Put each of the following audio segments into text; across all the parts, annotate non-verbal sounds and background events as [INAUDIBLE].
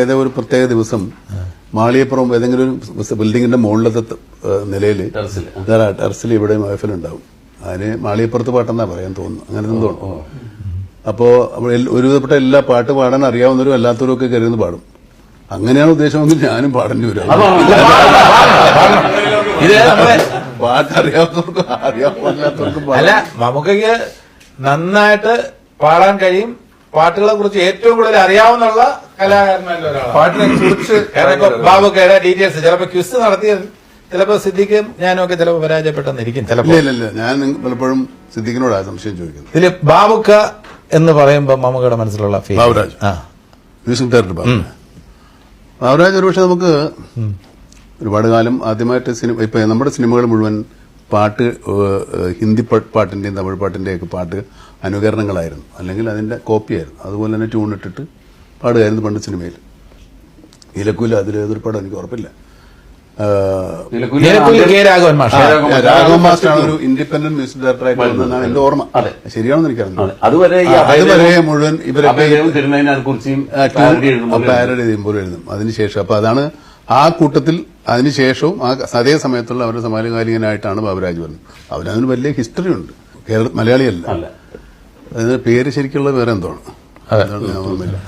ഏതോ ഒരു പ്രത്യേക ദിവസം മാളിയപ്പുറം ഏതെങ്കിലും ഒരു ബിൽഡിങ്ങിന്റെ മുകളിലത്തെ നിലയിൽ ടെറസിൽ. ഇവിടെ ഉണ്ടാവും അതിന് മാളിയപ്പുറത്ത് പാട്ടെന്നാ പറയാൻ തോന്നുന്നു. അങ്ങനെ എന്തോ ഉണ്ട്. അപ്പോ ഒരുവിധപ്പെട്ട എല്ലാ പാട്ട് പാടാൻ അറിയാവുന്നവരും അല്ലാത്തവരും ഒക്കെ കരുതുന്നു പാടും. അങ്ങനെയാണ് ഉദ്ദേശമെങ്കിൽ ഞാനും പാടേണ്ടി വരും. ഇത് നമ്മുടെ പാട്ട് അറിയാവുന്നവർക്കും അറിയാവുന്നവർക്കും അല്ല നമുക്കൊക്കെ നന്നായിട്ട് പാടാൻ കഴിയും. പാട്ടുകളെ കുറിച്ച് ഏറ്റവും കൂടുതൽ അറിയാവുന്ന കലാകാരന്മാരിൽ ഒരാളാണ്. പാട്ടിനെ കുറിച്ച് ഇപ്പൊ ബാബുക്കയുടെ ഡീറ്റെയിൽസ് ചിലപ്പോ ക്വിസ് നടത്തിയത് ചിലപ്പോ സിദ്ദിഖും ഞാനും ഒക്കെ ചിലപ്പോ പരാജയപ്പെട്ടെന്നിരിക്കും ചിലപ്പോ. ഇല്ല ഞാൻ പലപ്പോഴും സിദ്ദിഖിനോടാ സംശയം ചോദിക്കുന്നത് ഇതിൽ ബാബുക്ക എന്ന് പറയുമ്പോ മമ്മൂക്കയുടെ മനസ്സിലുള്ള ഫീൽ ബാബുരാജ്. ആ. മ്യൂസിക് ഡയറക്ടർ ബാബു ബാബുരാജ് ഒരുപക്ഷെ നമുക്ക് ഒരുപാട് കാലം ആദ്യമായിട്ട് സിനിമ ഇപ്പൊ നമ്മുടെ സിനിമകൾ മുഴുവൻ പാട്ട് ഹിന്ദി പാട്ടിന്റെയും തമിഴ് പാട്ടിന്റെയും ഒക്കെ പാട്ട് അനുകരണങ്ങളായിരുന്നു. അല്ലെങ്കിൽ അതിന്റെ കോപ്പിയായിരുന്നു. അതുപോലെ തന്നെ ട്യൂൺ ഇട്ടിട്ട് പാടുകയായിരുന്നു പണ്ട് സിനിമയിൽ. ഇലക്കൂല അതിൽ ഏതൊരു പാടും എനിക്ക് ഉറപ്പില്ല. രാഘവൻ ആണ് ഒരു ഇൻഡിപെൻഡന്റ് മ്യൂസിക് ഡയറക്ടറായിട്ട് വന്നതെന്നാണ് എന്റെ ഓർമ്മ. അതെ. ശരിയാണെന്ന് എനിക്കറിയാം അതെ. അതുവരെ മുഴുവൻ ഇവരൊക്കെ പാരഡി ചെയ്യുമ്പോൾ എഴുതും. അതിനുശേഷം അപ്പൊ അതാണ് ആ കൂട്ടത്തിൽ അതിനുശേഷവും ആ അതേ സമയത്തുള്ള അവരുടെ സമകാലികനായിട്ടാണ് ബാബുരാജ് വരുന്നത് അവരതിന് വലിയ ഹിസ്റ്ററി ഉണ്ട് കേരള മലയാളിയല്ല. അതിന് പേര് ശരിക്കുള്ള പേര് എന്തോ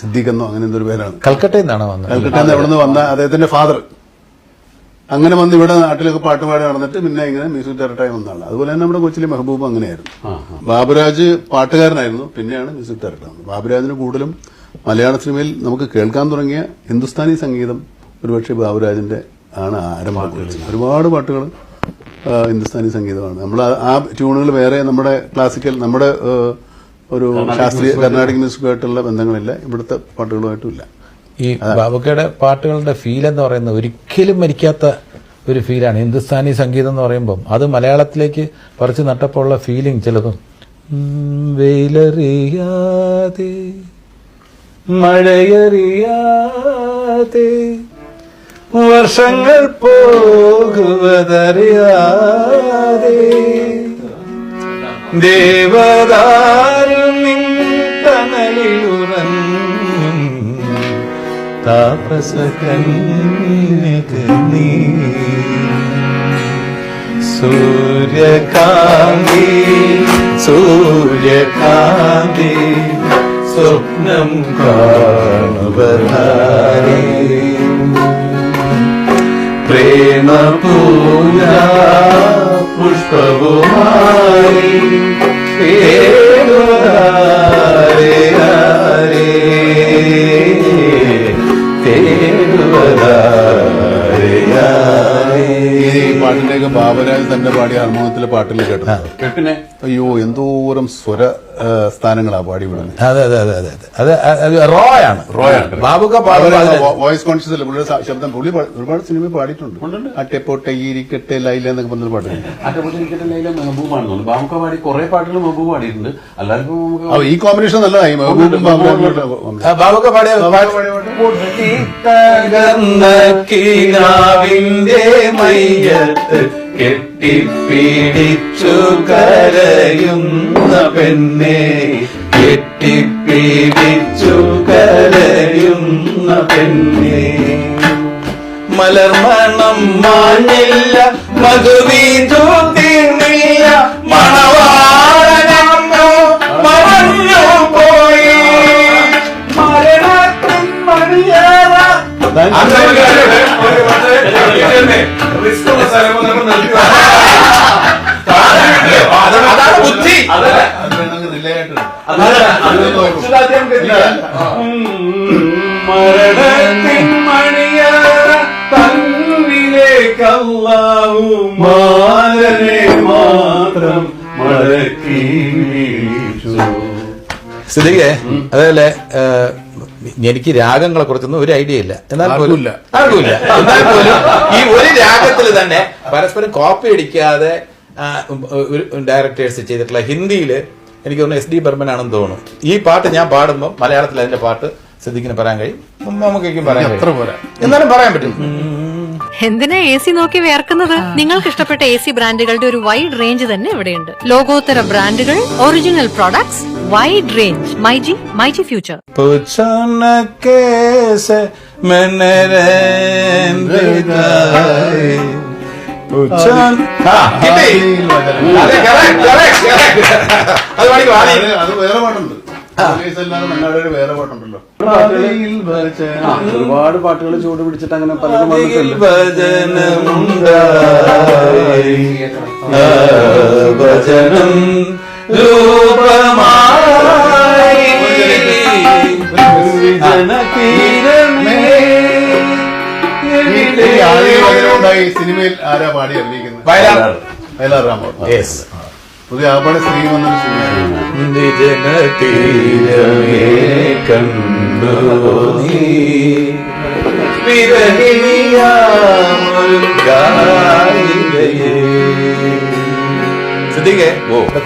സിദ്ദീഖ് എന്നോ അങ്ങനെ എന്തൊരു പേരാണ്. കൽക്കട്ടയിൽ നിന്നാണ് വന്നത്. കൽക്കട്ടയിൽ നിന്ന് അവിടെ നിന്ന് വന്ന അദ്ദേഹത്തിന്റെ ഫാദർ. അങ്ങനെ വന്ന് ഇവിടെ നാട്ടിലൊക്കെ പാട്ടുപാടി നടന്നിട്ട് പിന്നെ ഇങ്ങനെ മ്യൂസിക് ഡയറക്ടറായി വന്നതാണ്. അതുപോലെ തന്നെ നമ്മുടെ കൊച്ചിലെ മെഹബൂബ് അങ്ങനെയായിരുന്നു. ബാബുരാജ് പാട്ടുകാരനായിരുന്നു. പിന്നെയാണ് മ്യൂസിക് ഡയറക്ടർ ബാബുരാജിന് കൂടുതലും മലയാള സിനിമയിൽ നമുക്ക് കേൾക്കാൻ തുടങ്ങിയ ഹിന്ദുസ്ഥാനി സംഗീതം ഒരുപക്ഷെ ബാബുരാജിന്റെ ആണ് ആരംഭം കുറിച്ചത്. ഒരുപാട് പാട്ടുകൾ ഹിന്ദുസ്ഥാനി സംഗീതമാണ്. നമ്മൾ ആ- ട്യൂണുകൾ വേറെ നമ്മുടെ ക്ലാസിക്കൽ നമ്മുടെ ഒരു ശാസ്ത്രീയ കർണാടക മ്യൂസിക്കുമായിട്ടുള്ള ബന്ധങ്ങളില്ല. ഇവിടുത്തെ പാട്ടുകളുമായിട്ടും ഇല്ല. ഈ ബാബുക്കയുടെ പാട്ടുകളുടെ ഫീൽ എന്ന് പറയുന്നത് ഒരിക്കലും മരിക്കാത്ത ഒരു ഫീലാണ് ഹിന്ദുസ്ഥാനി സംഗീതം എന്ന് പറയുമ്പം അത് മലയാളത്തിലേക്ക് പറിച്ചു നട്ടപ്പോൾ ഉള്ള ഫീലിംഗ് ചിലതും വെയിലറിയാതെ മഴയറിയാതെ വർഷങ്ങൾ പോകുവതറിയാതെ തണലിലുറങ്ങും താപസകന്യകനീ. സൂര്യകാന്തി സൂര്യകാന്തി സ്വപ്നം കാണുവതാരേ. പൂജ. ഈ പാട്ടിന്റെയൊക്കെ ബാബുരാജ് തന്നെ പാടിയ ഹാർമോണിയത്തിലെ പാട്ടിൽ കേട്ടു. പിന്നെ അയ്യോ എന്തോരം സ്വര ആ, സ്ഥാനങ്ങളാ പാടി വിടുന്നത് അതെ അതെ അതെ അതെ. അതെ അത് റോ ആണ് ബാബുക്ക അവർ പാടുമ്പോൾ വോയിസ് കോൺഷ്യസ് അല്ല പുള്ളിയുടെ ശബ്ദം പുള്ളി ഒരുപാട് സിനിമ പാടിയിട്ടുണ്ട്. അട്ടെപ്പോട്ടെ ഇരിക്കട്ടെ ലൈല എന്നൊക്കെ പറഞ്ഞൊരു പാട്ടുണ്ട്. ലൈല മെഹബൂബാണെന്ന് ബാബുക്ക പാടി കുറെ പാട്ടുകൾ മെഹബൂബ് പാടിയിട്ടുണ്ട്. അല്ലാതെ ഈ കോമ്പിനേഷൻ നല്ലതായി. മെഹബൂബും. ബാബുക്ക പാടിയ കിനാവിന്റെ മയ്യത്ത് കെട്ടിപ്പിടിച്ചു കരയുന്ന. പെണ്ണെ കെട്ടിപ്പിടിച്ചു കരയുന്ന പെണ്ണെ. മലർമണം മാഞ്ഞില്ല മകുതി ചോദ്യമില്ല മറഞ്ഞു പോയി. മരണത്തിൻ മണിയേറ. അതാണ് ബുദ്ധി. മരണത്തിൻ തന്നിലേക്കല്ലാവു മാലനെ മാത്രം മടക്കി സ്ഥിതികെ അതേപോലെ എനിക്ക് രാഗങ്ങളെ കുറിച്ചൊന്നും ഒരു ഐഡിയ ഇല്ല. എന്നാൽ പോലും ആർക്കുമില്ല. എന്നാൽ പോലും ഈ ഒരു രാഗത്തിൽ തന്നെ പരസ്പരം കോപ്പി അടിക്കാതെ ഒരു ഡയറക്ടേഴ്സ് ചെയ്തിട്ടുള്ള ഹിന്ദിയിൽ എനിക്ക് തോന്നുന്നു എസ് ഡി ബർമൻ ആണെന്ന് തോന്നുന്നു. ഈ പാട്ട് ഞാൻ പാടുമ്പോൾ മലയാളത്തിൽ അതിന്റെ പാട്ട് ശ്രദ്ധിക്കുന്ന പറയാൻ കഴിയും. നമുക്ക് പറയാൻ എത്ര പോരാ. എന്നാലും പറയാൻ പറ്റും. എന്തിനാ എ സി നോക്കി വേർക്കുന്നത് നിങ്ങൾക്ക് ഇഷ്ടപ്പെട്ട എ സി ബ്രാൻഡുകളുടെ ഒരു വൈഡ് റേഞ്ച് തന്നെ ഇവിടെയുണ്ട്. ലോകോത്തര ബ്രാൻഡുകൾ original products wide range myG myG future പുച്ചോണ കേസ് ഉച്ചാൻ ഒരുപാട് പാട്ടുകൾ ചൂട് പിടിച്ചിട്ട് അങ്ങനെ പലരും ഭജനം ജനകീ ഉണ്ടായി സിനിമയിൽ ആരാ പാടി അഭിനയിക്കുന്നത്? വയലാർ. വയലാർ Yes. പുതിയ ആപ്പാടെ സ്ത്രീ സിനിമയായിരുന്നു വിജനതീരമേ കണ്ടു നീ.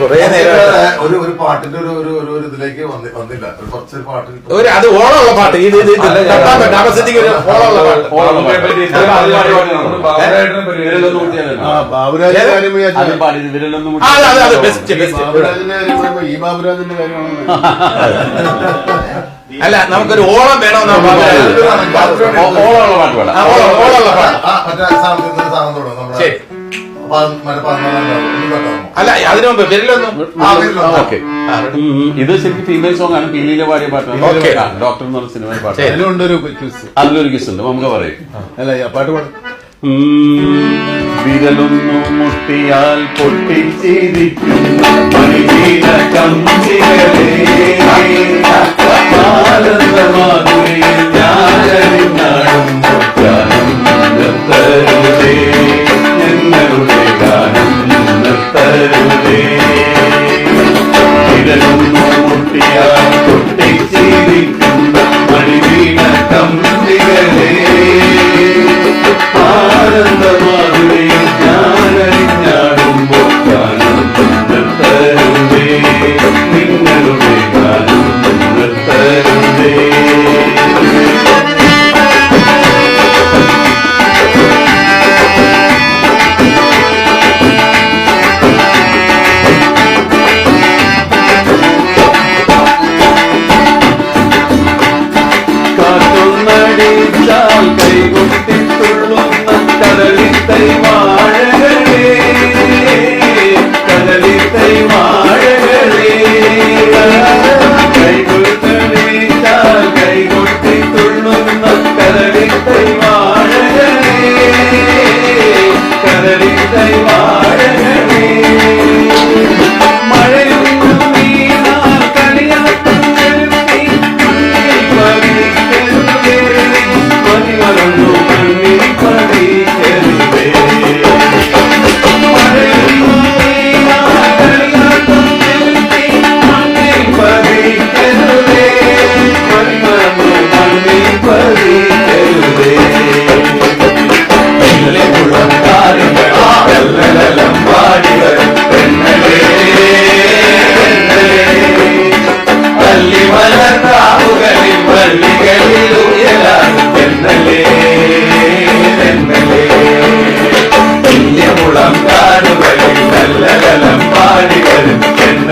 കൊറേ നേരം ഒരു ഒരു പാട്ടിന്റെ ഒരു ഒരു ഇതിലേക്ക് വന്നില്ല. കുറച്ചൊരു കുറച്ച് ഒരു അത് ഓളമുള്ള പാട്ട്. ഇത് ഈ ബാബുരാജിന്റെ കാര്യമാണ് [LAUGHS] അല്ല നമുക്കൊരു ഓളം വേണമെന്നാ പറഞ്ഞത്. ഓ- ഓളമുള്ള പാട്ട് പാടാം ഓളം. ഓളമുള്ള പാട്ട്. ശരി. അല്ല അതിനു മുമ്പ് വിരലൊന്നും ആ, വിരലൊന്നും. ഓക്കെ. ഇത് ശരിക്കും ഫീമെയിൽ സോങ് ആണ്. പീലിയിലെ പാടിയ പാട്ട്. ഡോക്ടർ എന്ന് പറഞ്ഞ സിനിമയിൽ പാട്ട് ശരി. അതിലുണ്ട് ഒരു ക്വിസ് അതിലൊരു ക്യൂസ് ഉണ്ട്. നമുക്ക് പറയും. അല്ല പാട്ട് പാടും. വിരലൊന്നു മുട്ടിയാൽ പൊട്ടി മണിവീണ கடலாய் கைகொட்டி துள்ளும் கடலின் தெய்வா